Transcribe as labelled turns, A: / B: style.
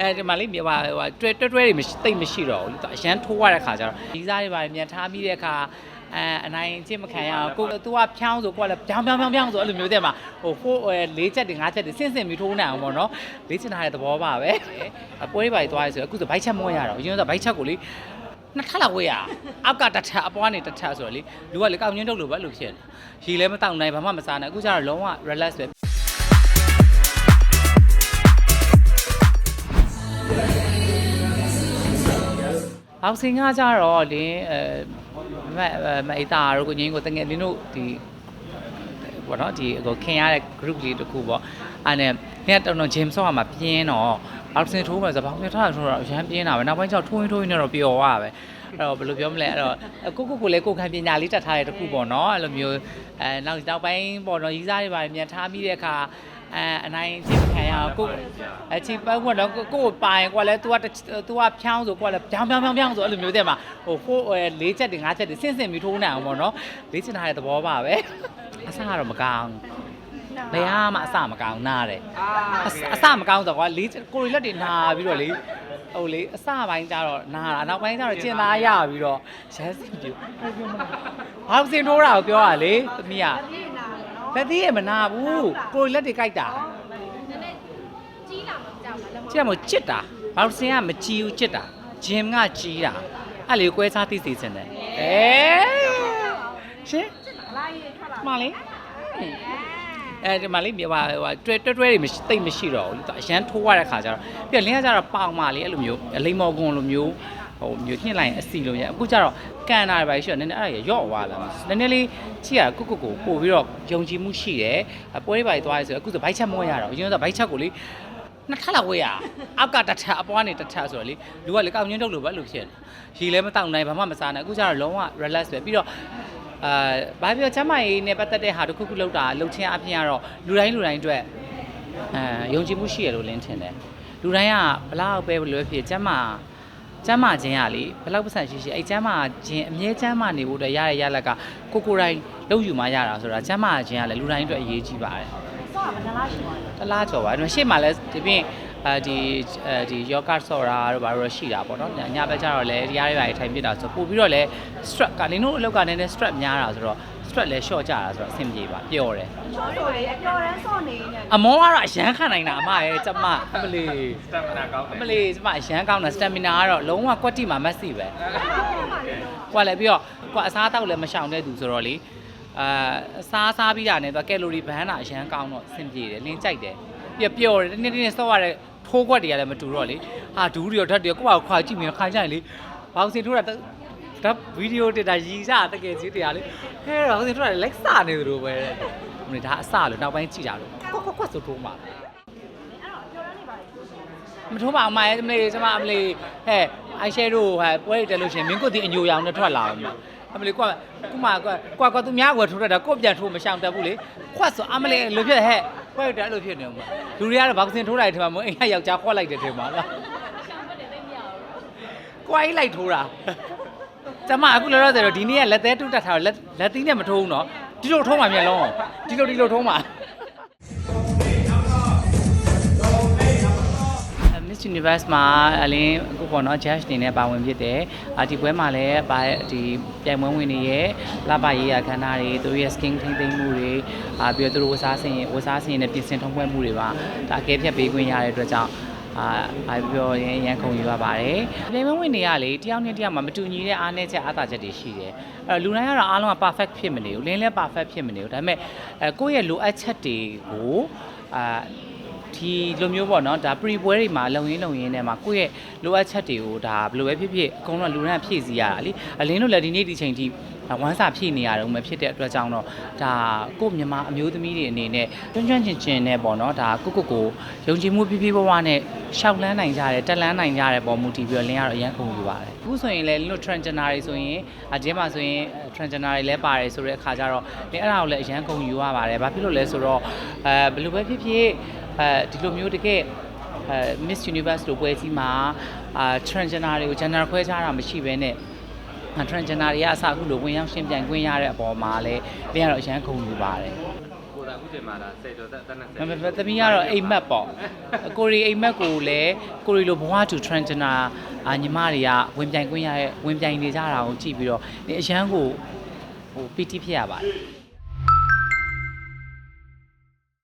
A: အဲဒီမှာလေးဟိုဟိုတွဲတွဲတွဲတွေမရှိတိတ်မရှိတော့ဘူးအရန်ထိုးရတဲ့ခါကျတော့ဒီစားတွေပါမြန်ထားပြီးတဲ့ခါအဲအနိုင်အချင်းမခံရအောင်ကိုသူကဖြောင်းဆိုကိုကလည်းဖြောင်းဖြောင်းဖြောင်းဖြောင်းဆိုအဲ့လိုမျိုးတဲ့မှာဟိုဖိုးလေးချက်တွေငါးချက်တွေဆင့်ဆင့်ပြီးထိုးနေအောင်ပေါ့နော်လေးချင်ထားတဲ့သဘောပါပဲအပွဲတွေပါသွားရဲဆိုအခုဆိုဘိုက်ချက်မွေးရတော့အရင်ကဘိုက်ချက်ကိုလေနှစ်ထပ်လောက်ဝေးရအောက်ကတစ်ထပ်အပေါ်ကနေတစ်ထပ်ဆိုတော့လေလူကလေကောက်ညင်းတုတ်လို့ပဲလို့ဖြစ်တယ်ရေလည်းမတောက်နိုင်ဘာမှမစားနိုင်အခုကျတော့လုံးဝ relax ပဲ ဘောက်စင်ကကြတော့လင်းအဲမမအိတာတို့ကိုငင်းကိုတငယ်လင်းတို့ဒီဘောနော်ဒီကိုခင်ရတဲ့ group လေးတစ်ခုပေါ့အဲ့နဲ့လင်းကတော်တော် gym ဆော့ရမှာပြင်းတော့ဘောက်စင်ထိုးမှာဆိုဘောက်စင်ထားတာဆိုတော့ရမ်းပြင်းတာပဲနောက်ပိုင်းကျတော့ထိုးရင်ထိုးရင်တော့ပျော်သွားပဲအဲ့တော့ဘယ်လိုပြောမလဲအဲ့တော့ကိုကိုကိုလည်းကိုခံပညာလေးတက်ထားတဲ့တစ်ခုပေါ့နော်အဲ့လိုမျိုးအဲနောက်နောက်ပိုင်းပေါ့နော်ရီးစားတွေပါမြန်ထားပြီးတဲ့အခါ အဲအနိုင်အချင်းခံရအောင်ကိုအချင်းပတ်ဖို့တော့ကိုကိုပိုင်ကွာလဲ तू က तू ကဖြောင်းဆိုကွာလဲဖြောင်းဖြောင်းဖြောင်းဖြောင်းဆိုအဲ့လိုမျိုးတဲ့မှာဟိုဖိုးလေးချက်တွေငါးချက်တွေဆင့်ဆင့်ပြီးထိုးနေအောင်ပေါ့နော်လေးချင်ထားတဲ့သဘောပါပဲအဆကတော့မကောင်းဘယ်ဟာမှအဆမကောင်းနားတယ်အဆမကောင်းဆိုတော့ကွာလေးကိုရီလက်တွေနာပြီးတော့လေဟိုလေအစပိုင်းကျတော့နာတာနောက်ပိုင်းကျတော့ကျင်သားရပြီးတော့ရဲစင်ပြူဘာစင်ထိုးတာကိုပြောရလေသမီးက လက်သေးရမနာဘူးကိုရီလက်တွေကြိုက်တာ
B: ကြီးလာမှာကြောက်လားလက်မ
A: ကြည့်မချစ်တာဘောက်စင်ကမကြည်ဘူးချစ်တာဂျင်ကကြီးတာအဲ့လေကွဲစားသိစေချင်တယ်အဲရှင်
B: လာရေးထွက်လာ
A: မလေးအဲဒီမှာလေးမြေပါဟိုတွဲတွဲတွဲတွေမရှိတိတ်မရှိတော့ဘူးအရန်ထိုးရတဲ့ခါကျတော့ပြီးတော့လင်းကကျတော့ပေါင်မာလေးအဲ့လိုမျိုးအလိမ္မော်ကွန်လိုမျိုး ဟိုမျိုးညှစ်လိုက်ရင်အစီလိုရအခုကျတော့ကန်တာတွေပါရှိတော့နည်းနည်းအဲ့ဒါရော့သွားလာနည်းနည်းလေးကြည့်ရကုတ်ကုတ်ကိုပို့ပြီးတော့ယုံကြည်မှုရှိတယ်ပွဲတွေပါသွားရဲဆိုအခုဆိုဘိုက်ချက်မွေးရတော့အရင်ကဘိုက်ချက်ကိုလေနှစ်ထပ်လောက်ဝေးရအောက်ကတစ်ထပ်အပေါ်ကနေတစ်ထပ်ဆိုတော့လေလူကလေကောက်ညင်းတုတ်လို့ပဲလို့ဖြစ်တယ်ရေလည်းမတောက်နိုင်ဘာမှမစားနိုင်အခုကျတော့လုံးဝ relax ပဲပြီးတော့အာဘာပြောချမ်းမရေးနဲ့ပတ်သက်တဲ့ဟာတစ်ခုခုလောက်တာလှုပ်ချင်းအပြင်ကတော့လူတိုင်းလူတိုင်းအတွက်အဲယုံကြည်မှုရှိရလို့လင်းထင်တယ်လူတိုင်းကဘလောက်ပဲလွယ်ဖြစ်ချမ်းမ ချမ်းမခြင်းရလေဘလောက်ပတ်စံရှိရှိအဲ့ချမ်းမခြင်းအမြဲချမ်းမနေဖို့အတွက်ရရရလက်ကကိုကိုယ်တိုင်းလုပ်ယူမှရတာဆိုတာချမ်းမခြင်းကလည်းလူတိုင်းအတွက်အရေးကြီးပါတယ်
B: ဆော့ကမလားရှိပါ
A: တလားကျော်ပါဒါပေမဲ့ရှေ့မှာလည်းဒီပြင်အဲဒီအဲဒီယောဂဆော့တာတို့ဘာလို့ရှိတာပေါ့နော်ညဘက်ကျတော့လည်းတရားတွေပါထိုင်ပြတာဆိုပို့ပြီးတော့လည်း stress ကလင်းတို့အလောက်ကလည်း stress များတာဆိုတော့ stress လည်း short ကြတာဆိုတော့အဆင်ပြေပါပျော်တယ်
B: ချောဆိုရအကျော်ရန်ဆော့နေနေ
A: အမောကတော့အရန်ခံနိုင်တာအမရဲ့ကျမအမလီ
C: စတမနာကောင်းတယ်
A: အမလီကျမအရန်ကောင်းတာ stamina ကတော့လုံးဝကွက်တိမှာမက်စီပဲ ကွာလည်းပြီးတော့ကွာအစားတောက်လည်းမရှောင်တဲ့သူဆိုတော့လေအာစားစားပြီးတာနဲ့သူကကယ်လိုရီဘန်းတာအရန်ကောင်းတော့အဆင်ပြေတယ်လင်းကြိုက်တယ်ပြီးပျော်တယ်တင်းတင်းဆော့ရတဲ့ထိုးကွက်တွေကလည်းမတူတော့လေဟာဒူးတွေရောဓာတ်တွေရောကိုယ့်ဘာခွာကြည့်မြင်ခိုင်းကြရင်လေဘောင်စင်ထိုးတာ ဒါဗီဒီယိုတက်တာရီစားတကယ်ကြီးတရားလေဟဲ့တော့စင်ထိုးတာလက်စနေသလိုပဲတဲ့ဟိုဒါအစလို့နောက်ပိုင်းကြည့်တာလို့ကွက်ကွက်ကွက်ဆိုထိုးမှာမထိုးပါအောင်မရဲ့အမလေးကျမအမလေးဟဲ့အိုင်ရှယ်တို့ဟဲ့ပွဲတွေတက်လို့ရှရင်မင်းကိုဒီအညိုရောင်နဲ့ထွက်လာအောင်မအမလေးကွာကုမကွာကွာကွာသူများကွာထိုးတတ်တာကိုပြန်ထိုးမရှောင်တတ်ဘူးလေခွတ်ဆိုအမလေးလိုဖြစ်ဟဲ့ပွဲတွေတက်အဲ့လိုဖြစ်နေမှာလူတွေကတော့ဘောက်ဆင်ထိုးလိုက်တယ်မှာမဟုတ်အိမ်ကယောက်ျားခွက်လိုက်တယ်ထင်ပါလားကွာကြီးလိုက်ထိုးတာ ကျမအခုလောလောဆယ်တော့ဒီနေ့ကလက်သေးတုတ်တက်ထားတော့လက်လက်သီးနဲ့မထိုးဘူးနော်ဒီလိုထိုးမှမျက်လုံးဒီလိုဒီလိုထိုးမှ Miss Universe မှာအလင်းအခုပေါ့နော် judge အနေနဲ့ပါဝင်ဖြစ်တယ်။အာဒီပွဲမှာလည်းပါဒီပြိုင်ပွဲဝင်တွေရဲ့လပရေးရခန္ဓာတွေသူတို့ရဲ့ skin ထိမ့်သိမ်းမှုတွေအာပြီးတော့သူတို့ဝစားစင်ဝစားစင်နဲ့ပြင်ဆင်ထုံးဖွဲ့မှုတွေပါဒါအကဲဖြတ်ပေးခွင့်ရတဲ့အတွက်ကြောင့် အာဘာပြောရင်ရန်ခုန်ယူရပါတယ်။ပြိုင်ပွဲဝင်တွေကလေတယောက်နဲ့တယောက်မှာမတူညီတဲ့အားနည်းချက်အားသာချက်တွေရှိတယ်။အဲ့တော့လူတိုင်းကတော့အားလုံးက perfect ဖြစ်မနေဘူး။လင်းလည်း perfect ဖြစ်မနေဘူး။ဒါပေမဲ့အဲကိုယ့်ရဲ့လိုအပ်ချက်တွေကိုအာဒီလိုမျိုးပေါ့နော်ဒါ pre ပွဲတွေမှာလုံရင်းလုံရင်းနဲ့မှာကိုယ့်ရဲ့လိုအပ်ချက်တွေကိုဒါဘယ်လိုပဲဖြစ်ဖြစ်အကုန်လုံးလူရန်ဖြည့်စည်းရတာလीအလင်းတို့လည်းဒီနေ့ဒီချိန်ထိ ဝမ်းစာဖြည့်နေရတော့မှဖြစ်တဲ့အတွက်ကြောင့်တော့ဒါကိုယ့်မြန်မာအမျိုးသမီးတွေအနေနဲ့ကျွမ်းကျွမ်းကျင်ကျင်နဲ့ပေါ့နော်ဒါကိုကိုကိုယုံကြည်မှုပြည့်ပြည့်ဝဝနဲ့ရှောက်လန်းနိုင်ကြတယ်တက်လန်းနိုင်ကြတယ်ပေါ်မူတည်ပြီးတော့လင်းကတော့အရန်ခုန်ယူပါတယ်အခုဆိုရင်လည်းလင်းတို့ transgender တွေဆိုရင်အတင်းမှာဆိုရင် transgender တွေလည်းပါတယ်ဆိုတဲ့အခါကျတော့လင်းအဲ့ဒါကိုလည်းအရန်ခုန်ယူရပါတယ်ဘာဖြစ်လို့လဲဆိုတော့အဲဘယ်လိုပဲဖြစ်ဖြစ်အဲဒီလိုမျိုးတကယ်အဲ Miss Universe လိုပွဲကြီးမှာအာ transgender တွေကို gender ခွဲခြားတာမရှိဘဲနဲ့ အာ transgender တွေကအစအခုလိုဝင်ရောက်ရှင်းပြိုင်ခွင့်ရတဲ့အပေါ်မှာလည်းလင်းကတော့အရန်ခုန်ယူပါတယ်
C: ကိုသာအခုချိန်မှာဒါစေကျော်သက်သက်နဲ့
A: မမမသမီးကတော့အိမ်မက်ပေါ့ကိုရီအိမ်မက်ကိုလည်းကိုရီလိုဘဝတူ trendina အာညီမတွေကဝင်ပြိုင်ခွင့်ရတဲ့ဝင်ပြိုင်နေကြတာကိုကြည့်ပြီးတော့အရန်ကိုဟိုပီတိဖြစ်ရပါတယ်